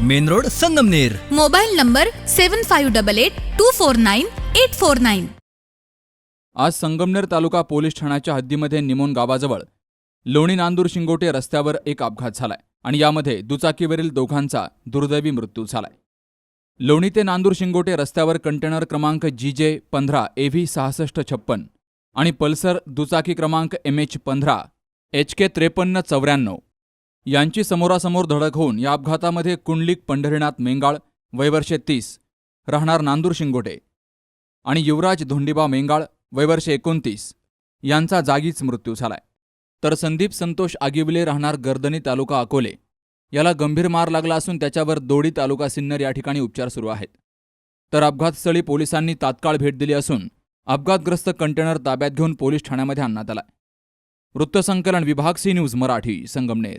Main road Sangamner. Mobile number seven five double eight two four nine eight four nine आज संगमनेर तालुका police ठाण्याच्या हद्दीमध्ये निमोन गावाजवळ लोणी नांदूर शिंगोटे रस्त्यावर एक अपघात झालाय आणि यामध्ये दुचाकीवरील दोघांचा दुर्दैवी मृत्यू झालाय. लोणी ते नांदूर शिंगोटे रस्त्यावर कंटेनर क्रमांक जी जे पंधरा ए व्ही सहासष्ट छप्पन आणि पल्सर दुचाकी क्रमांक एम एच पंधरा एच के त्रेपन्न चौऱ्याण्णव यांची समोरासमोर धडक होऊन या अपघातामध्ये कुंडलिक पंढरीनाथ मेंगाळ वयवर्षे तीस राहणार नांदूर शिंगोटे आणि युवराज धोंडीबा मेंगाळ वयवर्षे एकोणतीस यांचा जागीच मृत्यू झालाय. तर संदीप संतोष आगिवले राहणार गर्दनी तालुका अकोले याला गंभीर मार लागला असून त्याच्यावर दोडी तालुका सिन्नर या ठिकाणी उपचार सुरू आहेत. तर अपघातस्थळी पोलिसांनी तात्काळ भेट दिली असून अपघातग्रस्त कंटेनर ताब्यात घेऊन पोलीस ठाण्यामध्ये आणण्यात आलाय. वृत्तसंकलन विभाग सी न्यूज मराठी संगमनेर.